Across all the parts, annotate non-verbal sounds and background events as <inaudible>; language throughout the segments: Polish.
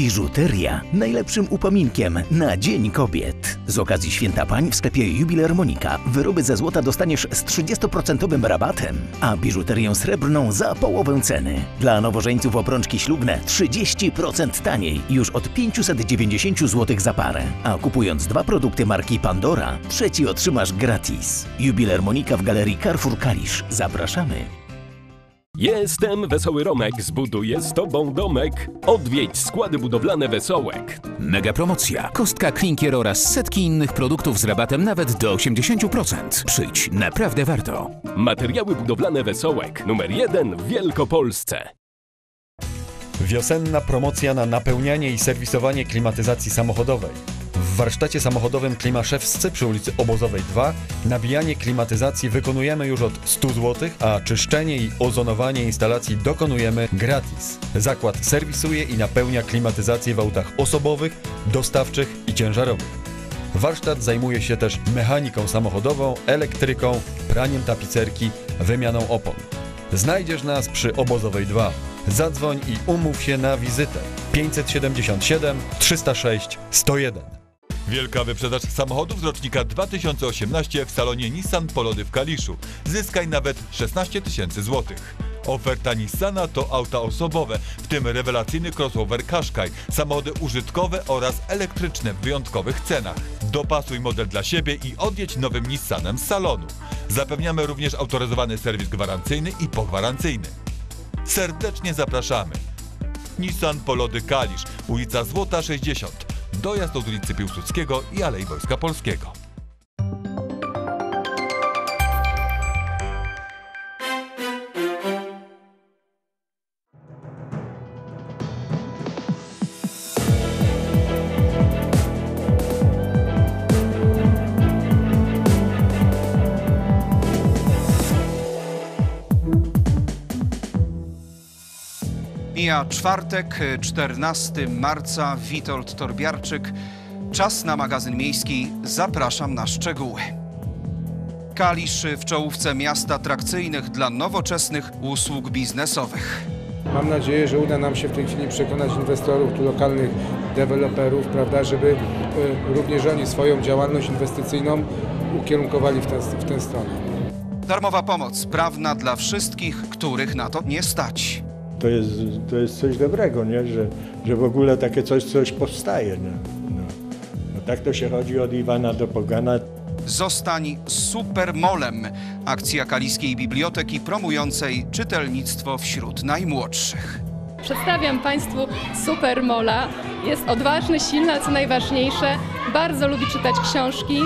Biżuteria najlepszym upominkiem na Dzień Kobiet. Z okazji Święta Pań w sklepie Jubiler Monika wyroby ze złota dostaniesz z 30% rabatem, a biżuterię srebrną za połowę ceny. Dla nowożeńców obrączki ślubne 30% taniej, już od 590 zł za parę. A kupując dwa produkty marki Pandora, trzeci otrzymasz gratis. Jubiler Monika w galerii Carrefour Kalisz. Zapraszamy. Jestem Wesoły Romek, zbuduję z tobą domek. Odwiedź składy budowlane Wesołek. Mega promocja. Kostka klinkier oraz setki innych produktów z rabatem nawet do 80%. Przyjdź, naprawdę warto. Materiały budowlane Wesołek, numer jeden w Wielkopolsce. Wiosenna promocja na napełnianie i serwisowanie klimatyzacji samochodowej. W warsztacie samochodowym Klimaszewscy przy ulicy Obozowej 2 nabijanie klimatyzacji wykonujemy już od 100 zł, a czyszczenie i ozonowanie instalacji dokonujemy gratis. Zakład serwisuje i napełnia klimatyzację w autach osobowych, dostawczych i ciężarowych. Warsztat zajmuje się też mechaniką samochodową, elektryką, praniem tapicerki, wymianą opon. Znajdziesz nas przy Obozowej 2. Zadzwoń i umów się na wizytę 577 306 101. Wielka wyprzedaż samochodów z rocznika 2018 w salonie Nissan Polody w Kaliszu. Zyskaj nawet 16 tysięcy złotych. Oferta Nissana to auta osobowe, w tym rewelacyjny crossover Qashqai, samochody użytkowe oraz elektryczne w wyjątkowych cenach. Dopasuj model dla siebie i odjedź nowym Nissanem z salonu. Zapewniamy również autoryzowany serwis gwarancyjny i pogwarancyjny. Serdecznie zapraszamy. Nissan Polody Kalisz, ulica Złota 60. Dojazd od ulicy Piłsudskiego i Alei Wojska Polskiego. Mija czwartek, 14 marca, Witold Torbiarczyk. Czas na magazyn miejski. Zapraszam na szczegóły. Kalisz w czołówce miast atrakcyjnych dla nowoczesnych usług biznesowych. Mam nadzieję, że uda nam się w tej chwili przekonać inwestorów, tu lokalnych deweloperów, prawda, żeby y, również oni swoją działalność inwestycyjną ukierunkowali w tę, w tę stronę. Darmowa pomoc prawna dla wszystkich, których na to nie stać. To jest, to jest coś dobrego, nie? Że, że w ogóle takie coś, coś powstaje. No. No. No tak to się chodzi od Iwana do Pogana. Zostań supermolem. Akcja Kaliskiej Biblioteki promującej czytelnictwo wśród najmłodszych. Przedstawiam Państwu Supermola. Jest odważny, silny, a co najważniejsze, bardzo lubi czytać książki.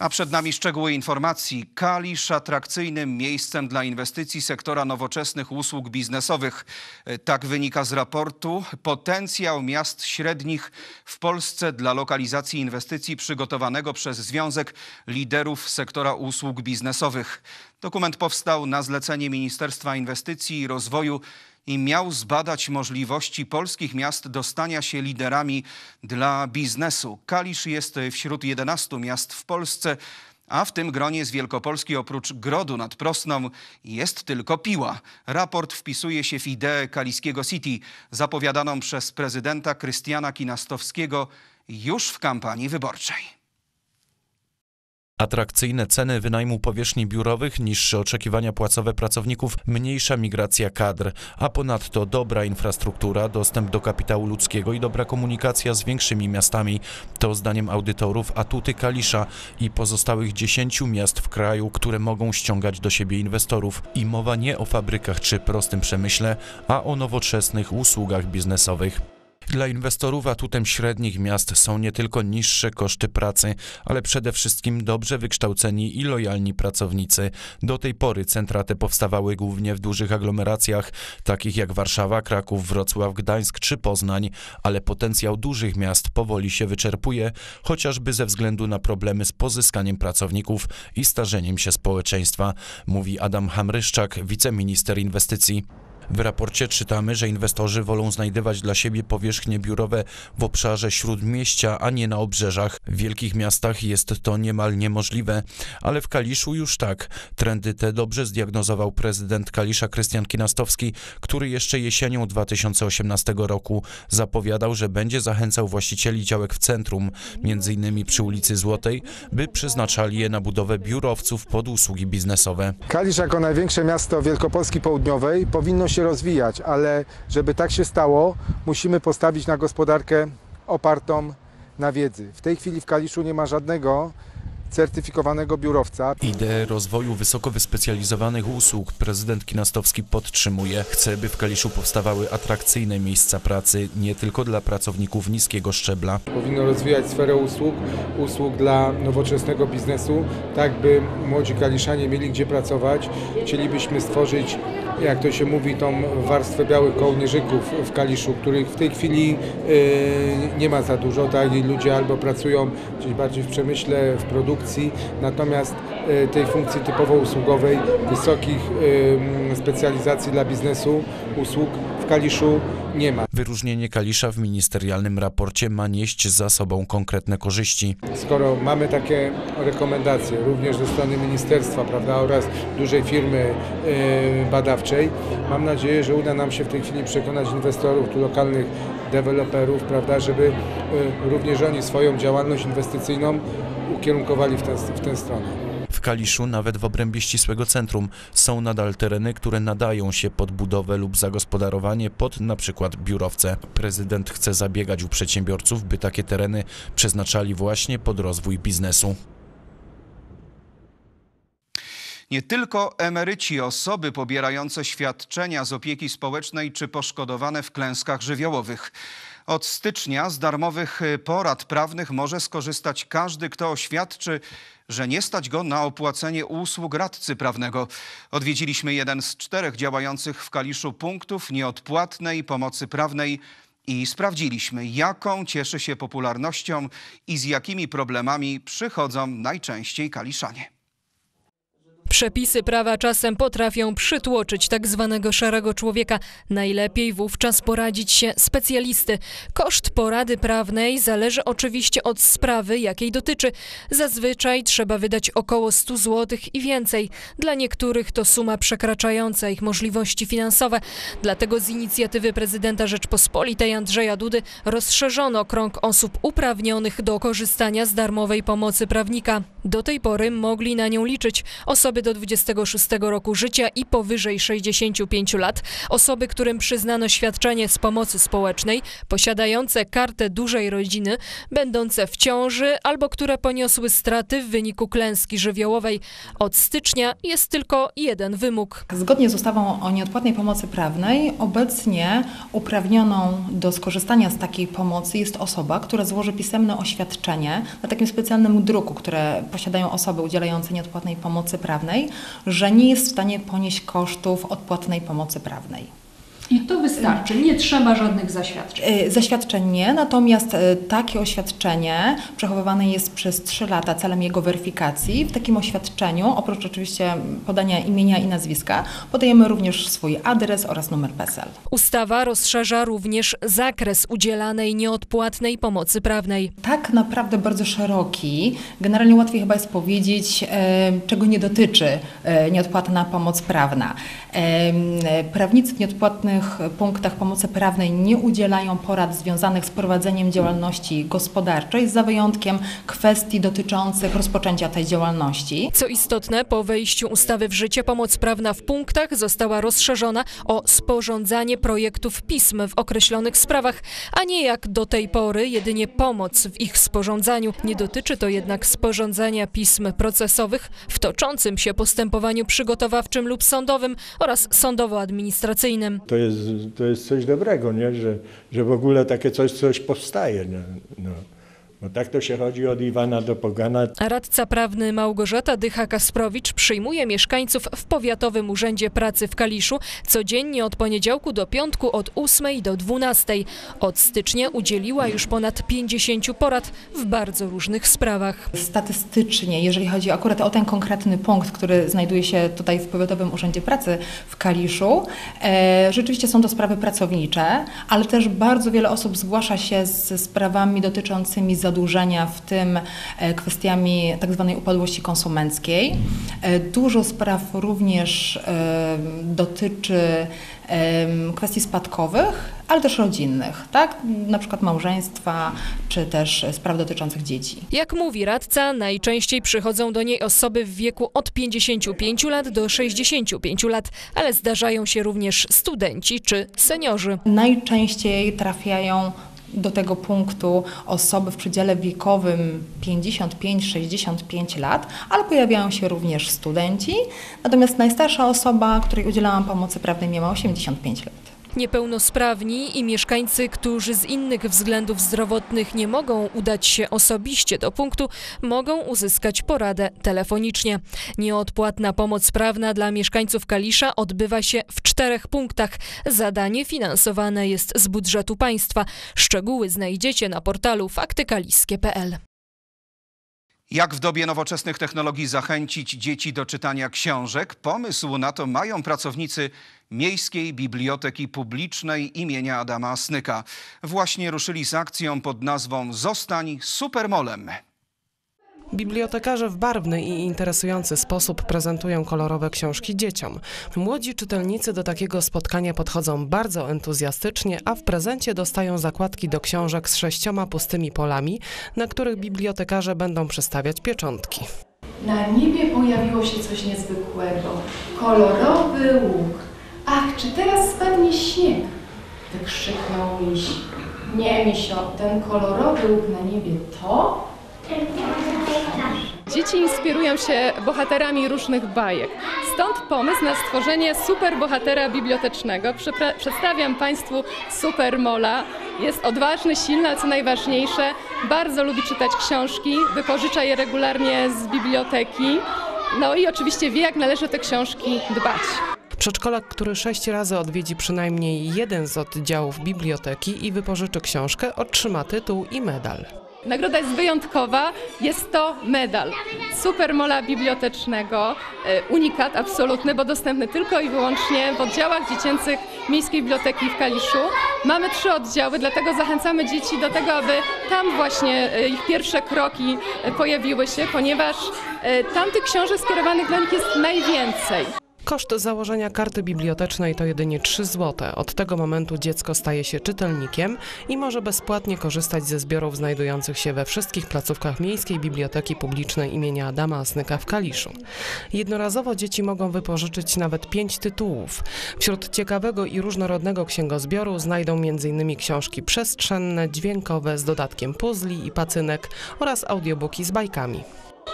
A przed nami szczegóły informacji. Kalisz atrakcyjnym miejscem dla inwestycji sektora nowoczesnych usług biznesowych. E, Tak wynika z raportu. Potencjał miast średnich w Polsce dla lokalizacji inwestycji przygotowanego przez Związek Liderów Sektora Usług Biznesowych. Dokument powstał na zlecenie Ministerstwa Inwestycji i Rozwoju i miał zbadać możliwości polskich miast dostania się liderami dla biznesu. Kalisz jest wśród 11 miast w Polsce, a w tym gronie z Wielkopolski oprócz Grodu nad Prosną jest tylko Piła. Raport wpisuje się w ideę Kaliskiego City, zapowiadaną przez prezydenta Krystiana Kinastowskiego już w kampanii wyborczej. Atrakcyjne ceny wynajmu powierzchni biurowych, niższe oczekiwania płacowe pracowników, mniejsza migracja kadr, a ponadto dobra infrastruktura, dostęp do kapitału ludzkiego i dobra komunikacja z większymi miastami. To zdaniem audytorów atuty Kalisza i pozostałych 10 miast w kraju, które mogą ściągać do siebie inwestorów. I mowa nie o fabrykach czy prostym przemyśle, a o nowoczesnych usługach biznesowych. Dla inwestorów atutem średnich miast są nie tylko niższe koszty pracy, ale przede wszystkim dobrze wykształceni i lojalni pracownicy. Do tej pory centra te powstawały głównie w dużych aglomeracjach, takich jak Warszawa, Kraków, Wrocław, Gdańsk czy Poznań, ale potencjał dużych miast powoli się wyczerpuje, chociażby ze względu na problemy z pozyskaniem pracowników i starzeniem się społeczeństwa, mówi Adam Hamryszczak, wiceminister inwestycji. W raporcie czytamy, że inwestorzy wolą znajdywać dla siebie powierzchnie biurowe w obszarze śródmieścia, a nie na obrzeżach. W wielkich miastach jest to niemal niemożliwe, ale w Kaliszu już tak. Trendy te dobrze zdiagnozował prezydent Kalisza Krystian Kinastowski, który jeszcze jesienią 2018 roku zapowiadał, że będzie zachęcał właścicieli działek w centrum, innymi przy ulicy Złotej, by przeznaczali je na budowę biurowców pod usługi biznesowe. Kalisz jako największe miasto Wielkopolski Południowej powinno się rozwijać, ale żeby tak się stało, musimy postawić na gospodarkę opartą na wiedzy. W tej chwili w Kaliszu nie ma żadnego certyfikowanego biurowca. Ideę rozwoju wysoko wyspecjalizowanych usług prezydent Kinastowski podtrzymuje. Chce, by w Kaliszu powstawały atrakcyjne miejsca pracy nie tylko dla pracowników niskiego szczebla. Powinno rozwijać sferę usług, usług dla nowoczesnego biznesu, tak by młodzi kaliszanie mieli gdzie pracować. Chcielibyśmy stworzyć, jak to się mówi, tą warstwę białych kołnierzyków w Kaliszu, których w tej chwili yy, nie ma za dużo. Tak? Ludzie albo pracują gdzieś bardziej w przemyśle, w produkcji, natomiast yy, tej funkcji typowo usługowej, wysokich specjalizacji dla biznesu, usług w Kaliszu nie ma. Wyróżnienie Kalisza w ministerialnym raporcie ma nieść za sobą konkretne korzyści. Skoro mamy takie rekomendacje również ze strony ministerstwa prawda, oraz dużej firmy yy, badawczej, mam nadzieję, że uda nam się w tej chwili przekonać inwestorów, tu lokalnych deweloperów, prawda, żeby yy, również oni swoją działalność inwestycyjną ukierunkowali w tę, w tę stronę. W Kaliszu, nawet w obrębie ścisłego centrum, są nadal tereny, które nadają się pod budowę lub zagospodarowanie pod na przykład biurowce. Prezydent chce zabiegać u przedsiębiorców, by takie tereny przeznaczali właśnie pod rozwój biznesu. Nie tylko emeryci, osoby pobierające świadczenia z opieki społecznej czy poszkodowane w klęskach żywiołowych. Od stycznia z darmowych porad prawnych może skorzystać każdy, kto oświadczy, że nie stać go na opłacenie usług radcy prawnego. Odwiedziliśmy jeden z czterech działających w Kaliszu punktów nieodpłatnej pomocy prawnej i sprawdziliśmy, jaką cieszy się popularnością i z jakimi problemami przychodzą najczęściej kaliszanie. Przepisy prawa czasem potrafią przytłoczyć tak zwanego szarego człowieka. Najlepiej wówczas poradzić się specjalisty. Koszt porady prawnej zależy oczywiście od sprawy, jakiej dotyczy. Zazwyczaj trzeba wydać około 100 zł i więcej. Dla niektórych to suma przekraczająca ich możliwości finansowe. Dlatego z inicjatywy prezydenta Rzeczpospolitej Andrzeja Dudy rozszerzono krąg osób uprawnionych do korzystania z darmowej pomocy prawnika. Do tej pory mogli na nią liczyć osoby do 26 roku życia i powyżej 65 lat, osoby, którym przyznano świadczenie z pomocy społecznej, posiadające kartę dużej rodziny, będące w ciąży albo które poniosły straty w wyniku klęski żywiołowej. Od stycznia jest tylko jeden wymóg. Zgodnie z ustawą o nieodpłatnej pomocy prawnej, obecnie uprawnioną do skorzystania z takiej pomocy jest osoba, która złoży pisemne oświadczenie na takim specjalnym druku, które posiadają osoby udzielające nieodpłatnej pomocy prawnej, że nie jest w stanie ponieść kosztów odpłatnej pomocy prawnej. I to wystarczy, nie trzeba żadnych zaświadczeń. Y, Zaświadczeń nie, natomiast y, takie oświadczenie przechowywane jest przez 3 lata celem jego weryfikacji. W takim oświadczeniu, oprócz oczywiście podania imienia i nazwiska, podajemy również swój adres oraz numer PESEL. Ustawa rozszerza również zakres udzielanej nieodpłatnej pomocy prawnej. Tak naprawdę bardzo szeroki. Generalnie łatwiej chyba jest powiedzieć, e, czego nie dotyczy e, nieodpłatna pomoc prawna. E, Prawnicy w nieodpłatnych punktach pomocy prawnej nie udzielają porad związanych z prowadzeniem działalności gospodarczej, za wyjątkiem kwestii dotyczących rozpoczęcia tej działalności. Co istotne, po wejściu ustawy w życie pomoc prawna w punktach została rozszerzona o sporządzanie projektów pism w określonych sprawach, a nie jak do tej pory jedynie pomoc w ich sporządzaniu. Nie dotyczy to jednak sporządzania pism procesowych w toczącym się postępowaniu przygotowawczym lub sądowym oraz sądowo-administracyjnym. To jest, to jest coś dobrego, nie? Że, że w ogóle takie coś, coś powstaje. No. Bo tak to się chodzi od Iwana do Pogana. Radca prawny Małgorzata Dycha-Kasprowicz przyjmuje mieszkańców w Powiatowym Urzędzie Pracy w Kaliszu codziennie od poniedziałku do piątku od 8 do 12. Od stycznia udzieliła już ponad 50 porad w bardzo różnych sprawach. Statystycznie, jeżeli chodzi akurat o ten konkretny punkt, który znajduje się tutaj w Powiatowym Urzędzie Pracy w Kaliszu, e, rzeczywiście są to sprawy pracownicze, ale też bardzo wiele osób zgłasza się ze sprawami dotyczącymi zadłużenia, w tym e, kwestiami tak zwanej upadłości konsumenckiej. E, Dużo spraw również e, dotyczy kwestii spadkowych, ale też rodzinnych, tak? Na przykład małżeństwa, czy też spraw dotyczących dzieci. Jak mówi radca, najczęściej przychodzą do niej osoby w wieku od 55 lat do 65 lat, ale zdarzają się również studenci czy seniorzy. Najczęściej trafiają do tego punktu osoby w przedziale wiekowym 55-65 lat, ale pojawiają się również studenci. Natomiast najstarsza osoba, której udzielałam pomocy prawnej, miała 85 lat. Niepełnosprawni i mieszkańcy, którzy z innych względów zdrowotnych nie mogą udać się osobiście do punktu, mogą uzyskać poradę telefonicznie. Nieodpłatna pomoc prawna dla mieszkańców Kalisza odbywa się w czterech punktach. Zadanie finansowane jest z budżetu państwa. Szczegóły znajdziecie na portalu faktykaliskie.pl. Jak w dobie nowoczesnych technologii zachęcić dzieci do czytania książek? Pomysł na to mają pracownicy Miejskiej Biblioteki Publicznej imienia Adama Snyka. Właśnie ruszyli z akcją pod nazwą Zostań Supermolem. Bibliotekarze w barwny i interesujący sposób prezentują kolorowe książki dzieciom. Młodzi czytelnicy do takiego spotkania podchodzą bardzo entuzjastycznie, a w prezencie dostają zakładki do książek z sześcioma pustymi polami, na których bibliotekarze będą przestawiać pieczątki. Na niebie pojawiło się coś niezwykłego. Kolorowy łuk. Ach, czy teraz spadnie śnieg? Wykrzyknął miś. Nie, misio, ten kolorowy łuk na niebie to... Dzieci inspirują się bohaterami różnych bajek. Stąd pomysł na stworzenie superbohatera bibliotecznego. Przedstawiam Państwu Supermola. Jest odważny, silny, a co najważniejsze, bardzo lubi czytać książki, wypożycza je regularnie z biblioteki. No i oczywiście wie, jak należy te książki dbać. Przedszkolak, który sześć razy odwiedzi przynajmniej jeden z oddziałów biblioteki i wypożyczy książkę, otrzyma tytuł i medal. Nagroda jest wyjątkowa. Jest to medal Supermola Bibliotecznego. E, Unikat absolutny, bo dostępny tylko i wyłącznie w oddziałach dziecięcych Miejskiej Biblioteki w Kaliszu. Mamy trzy oddziały, dlatego zachęcamy dzieci do tego, aby tam właśnie e, ich pierwsze kroki e, pojawiły się, ponieważ e, tam tych książek skierowanych dla nich jest najwięcej. Koszt założenia karty bibliotecznej to jedynie 3 zł. Od tego momentu dziecko staje się czytelnikiem i może bezpłatnie korzystać ze zbiorów znajdujących się we wszystkich placówkach Miejskiej Biblioteki Publicznej imienia Adama Asnyka w Kaliszu. Jednorazowo dzieci mogą wypożyczyć nawet 5 tytułów. Wśród ciekawego i różnorodnego księgozbioru znajdą m.in. książki przestrzenne, dźwiękowe z dodatkiem puzli i pacynek oraz audiobooki z bajkami.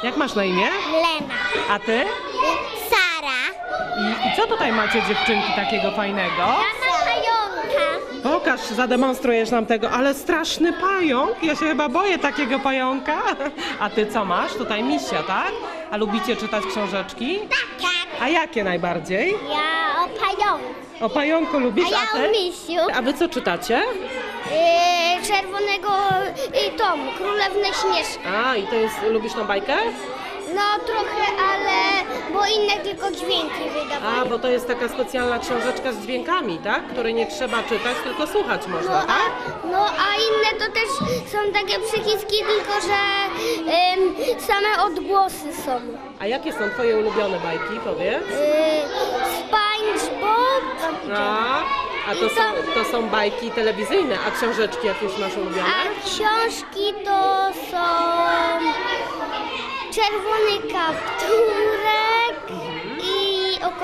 Jak masz na imię? Lena. A ty? I, I co tutaj macie dziewczynki takiego fajnego? Mamy pająka. Pokaż, zademonstrujesz nam tego, ale straszny pająk. Ja się chyba boję takiego pająka. <laughs> A ty co masz? Tutaj misia, tak? A lubicie czytać książeczki? Tak. A jakie najbardziej? Ja o pająku. O pająku lubisz, A ja o misiu. A wy co czytacie? Yy, czerwonego yy, tomu, Królewnę Śnieżkę. A, i to jest, lubisz tą bajkę? No trochę, ale bo inne tylko dźwięki wydawały. A, bo to jest taka specjalna książeczka z dźwiękami, tak? Której nie trzeba czytać, tylko słuchać No można, a, tak? no a inne to też są takie przyciski, tylko że same odgłosy są. A jakie są twoje ulubione bajki, powiedz? Yy, SpongeBob. A, a to, są, to są bajki telewizyjne, a książeczki jakieś masz ulubione? A książki to są Czerwony o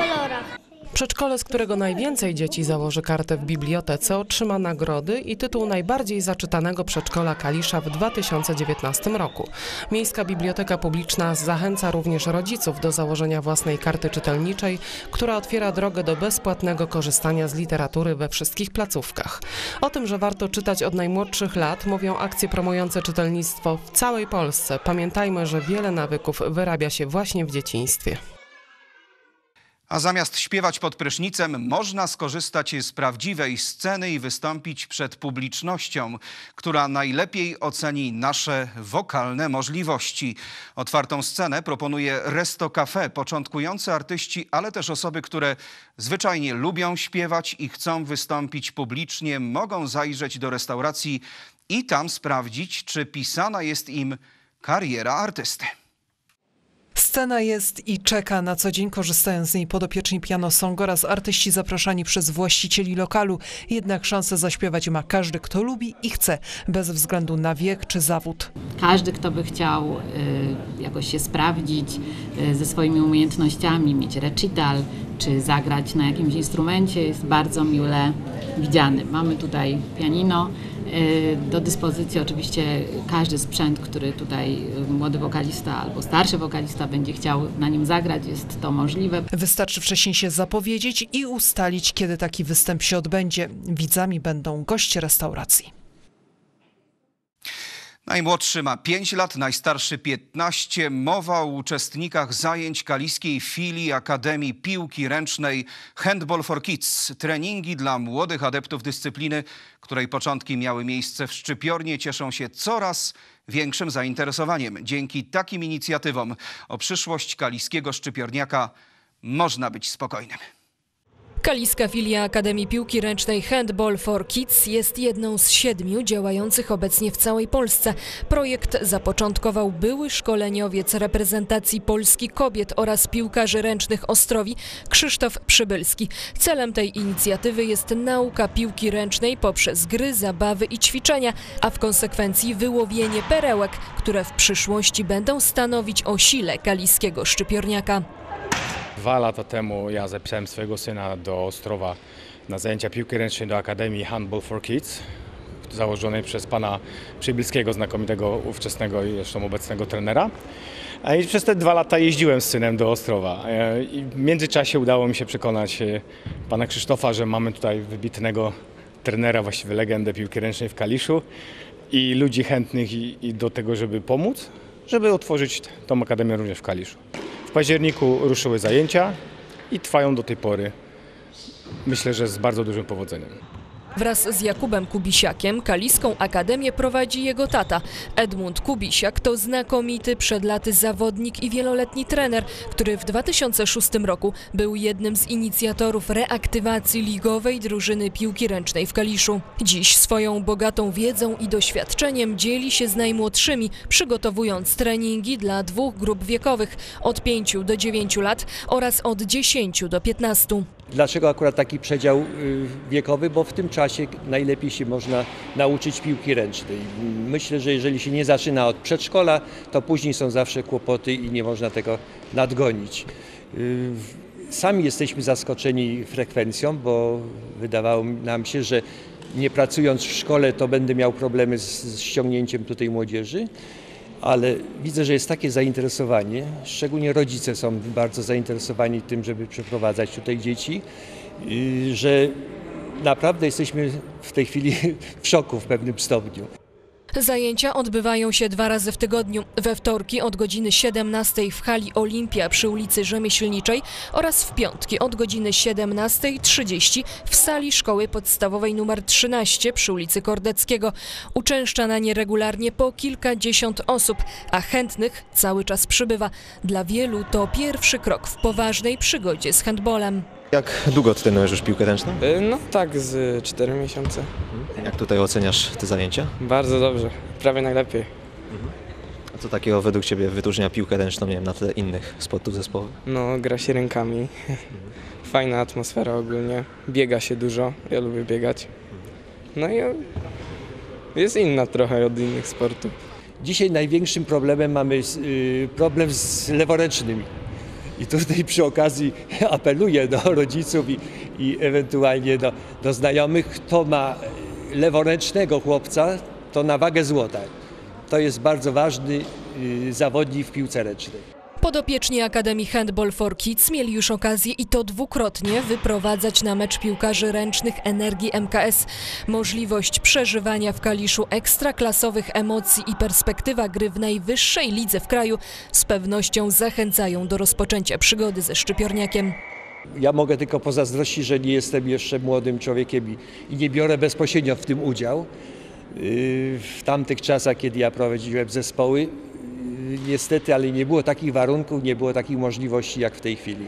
kolorach. Przedszkole, z którego najwięcej dzieci założy kartę w bibliotece, otrzyma nagrody i tytuł najbardziej zaczytanego przedszkola Kalisza w 2019 roku. Miejska Biblioteka Publiczna zachęca również rodziców do założenia własnej karty czytelniczej, która otwiera drogę do bezpłatnego korzystania z literatury we wszystkich placówkach. O tym, że warto czytać od najmłodszych lat, mówią akcje promujące czytelnictwo w całej Polsce. Pamiętajmy, że wiele nawyków wyrabia się właśnie w dzieciństwie. A zamiast śpiewać pod prysznicem, można skorzystać z prawdziwej sceny i wystąpić przed publicznością, która najlepiej oceni nasze wokalne możliwości. Otwartą scenę proponuje Resto Cafe, początkujący artyści, ale też osoby, które zwyczajnie lubią śpiewać i chcą wystąpić publicznie, mogą zajrzeć do restauracji i tam sprawdzić, czy pisana jest im kariera artysty. Scena jest i czeka na co dzień, korzystając z niej podopieczni piano song oraz artyści zapraszani przez właścicieli lokalu. Jednak szansę zaśpiewać ma każdy, kto lubi i chce, bez względu na wiek czy zawód. Każdy, kto by chciał y, jakoś się sprawdzić y, ze swoimi umiejętnościami, mieć recital, czy zagrać na jakimś instrumencie, jest bardzo mile widziany. Mamy tutaj pianino, y, do dyspozycji oczywiście każdy sprzęt, który tutaj młody wokalista albo starszy wokalista będzie chciał na nim zagrać, jest to możliwe. Wystarczy wcześniej się zapowiedzieć i ustalić, kiedy taki występ się odbędzie. Widzami będą goście restauracji. Najmłodszy ma 5 lat, najstarszy 15. Mowa o uczestnikach zajęć kaliskiej filii Akademii Piłki Ręcznej Handball for Kids. Treningi dla młodych adeptów dyscypliny, której początki miały miejsce w Szczypiornie, cieszą się coraz większym zainteresowaniem. Dzięki takim inicjatywom o przyszłość kaliskiego szczypiorniaka można być spokojnym. Kaliska filia Akademii Piłki Ręcznej Handball for Kids jest jedną z siedmiu działających obecnie w całej Polsce. Projekt zapoczątkował były szkoleniowiec reprezentacji Polski kobiet oraz piłkarzy ręcznych Ostrowi Krzysztof Przybylski. Celem tej inicjatywy jest nauka piłki ręcznej poprzez gry, zabawy i ćwiczenia, a w konsekwencji wyłowienie perełek, które w przyszłości będą stanowić o sile kaliskiego szczypiorniaka. Dwa lata temu ja zapisałem swojego syna do Ostrowa na zajęcia piłki ręcznej do Akademii Handball for Kids, założonej przez pana Przybylskiego, znakomitego ówczesnego i zresztą obecnego trenera. I przez te dwa lata jeździłem z synem do Ostrowa. E, I w międzyczasie udało mi się przekonać e, pana Krzysztofa, że mamy tutaj wybitnego trenera, właściwie legendę piłki ręcznej w Kaliszu i ludzi chętnych i, i do tego, żeby pomóc, żeby otworzyć tą akademię również w Kaliszu. W październiku ruszyły zajęcia i trwają do tej pory. Myślę, że z bardzo dużym powodzeniem. Wraz z Jakubem Kubisiakiem Kaliską Akademię prowadzi jego tata. Edmund Kubisiak to znakomity przed laty zawodnik i wieloletni trener, który w 2006 roku był jednym z inicjatorów reaktywacji ligowej drużyny piłki ręcznej w Kaliszu. Dziś swoją bogatą wiedzą i doświadczeniem dzieli się z najmłodszymi, przygotowując treningi dla dwóch grup wiekowych od 5 do 9 lat oraz od 10 do 15. Dlaczego akurat taki przedział y, wiekowy? Bo w tym czasie najlepiej się można nauczyć piłki ręcznej. Myślę, że jeżeli się nie zaczyna od przedszkola, to później są zawsze kłopoty i nie można tego nadgonić. Y, Sami jesteśmy zaskoczeni frekwencją, bo wydawało nam się, że nie pracując w szkole, to będę miał problemy z, z ściągnięciem tutaj młodzieży ale widzę, że jest takie zainteresowanie, szczególnie rodzice są bardzo zainteresowani tym, żeby przeprowadzać tutaj dzieci, y, że naprawdę jesteśmy w tej chwili <laughs> w szoku w pewnym stopniu. Zajęcia odbywają się dwa razy w tygodniu. We wtorki od godziny 17 w hali Olimpia przy ulicy Rzemieślniczej oraz w piątki od godziny 17.30 w sali szkoły podstawowej nr 13 przy ulicy Kordeckiego. Uczęszcza na nie regularnie po kilkadziesiąt osób, a chętnych cały czas przybywa. Dla wielu to pierwszy krok w poważnej przygodzie z handbolem. Jak długo trenujesz już piłkę ręczną? No tak, z 4 miesiące. Jak tutaj oceniasz te zajęcia? Bardzo dobrze, prawie najlepiej. A co takiego według Ciebie wyróżnia piłkę ręczną nie wiem, na tle innych sportów zespołowych? No, gra się rękami. Fajna atmosfera ogólnie. Biega się dużo, ja lubię biegać. No i jest inna trochę od innych sportów. Dzisiaj największym problemem mamy y, problem z leworęcznymi. I tutaj przy okazji <laughs> apeluję do rodziców i, i ewentualnie do, do znajomych, kto ma leworęcznego chłopca, to na wagę złota. To jest bardzo ważny y, zawodnik w piłce ręcznej. Podopieczni Akademii Handball for Kids mieli już okazję i to dwukrotnie wyprowadzać na mecz piłkarzy ręcznych Energii MKS. Możliwość przeżywania w Kaliszu ekstraklasowych emocji i perspektywa gry w najwyższej lidze w kraju z pewnością zachęcają do rozpoczęcia przygody ze szczypiorniakiem. Ja mogę tylko pozazdrościć, że nie jestem jeszcze młodym człowiekiem i, nie biorę bezpośrednio w tym udział. Yy, W tamtych czasach, kiedy ja prowadziłem zespoły, niestety, ale nie było takich warunków, nie było takich możliwości jak w tej chwili.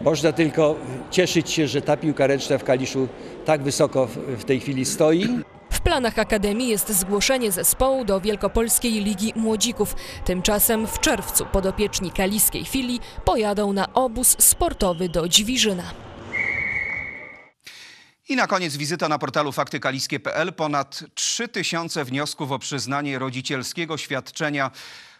Można tylko cieszyć się, że ta piłka ręczna w Kaliszu tak wysoko w- tej chwili stoi. W planach Akademii jest zgłoszenie zespołu do Wielkopolskiej Ligi Młodzików. Tymczasem w czerwcu podopieczni kaliskiej filii pojadą na obóz sportowy do Dźwiżyna. I na koniec wizyta na portalu faktykaliskie.pl. Ponad 3000 wniosków o przyznanie rodzicielskiego świadczenia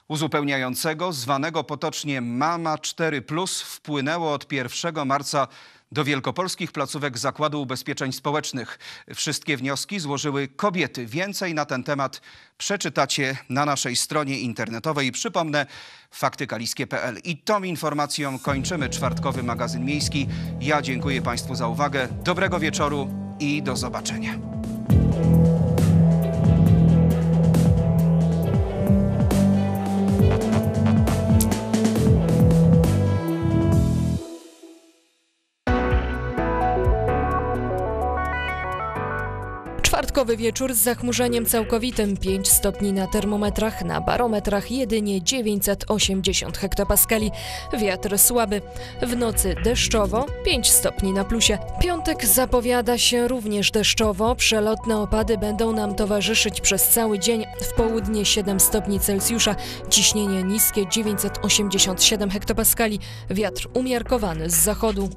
uzupełniającego, zwanego potocznie Mama 4+, wpłynęło od 1 marca do wielkopolskich placówek Zakładu Ubezpieczeń Społecznych. Wszystkie wnioski złożyły kobiety. Więcej na ten temat przeczytacie na naszej stronie internetowej. Przypomnę, faktykaliskie.pl. I tą informacją kończymy czwartkowy magazyn miejski. Ja dziękuję Państwu za uwagę. Dobrego wieczoru i do zobaczenia. Czwartkowy wieczór z zachmurzeniem całkowitym 5 stopni na termometrach, na barometrach jedynie 980 hektopaskali. Wiatr słaby. W nocy deszczowo 5 stopni na plusie. Piątek zapowiada się również deszczowo. Przelotne opady będą nam towarzyszyć przez cały dzień. W południe 7 stopni Celsjusza. Ciśnienie niskie 987 hektopaskali. Wiatr umiarkowany z zachodu.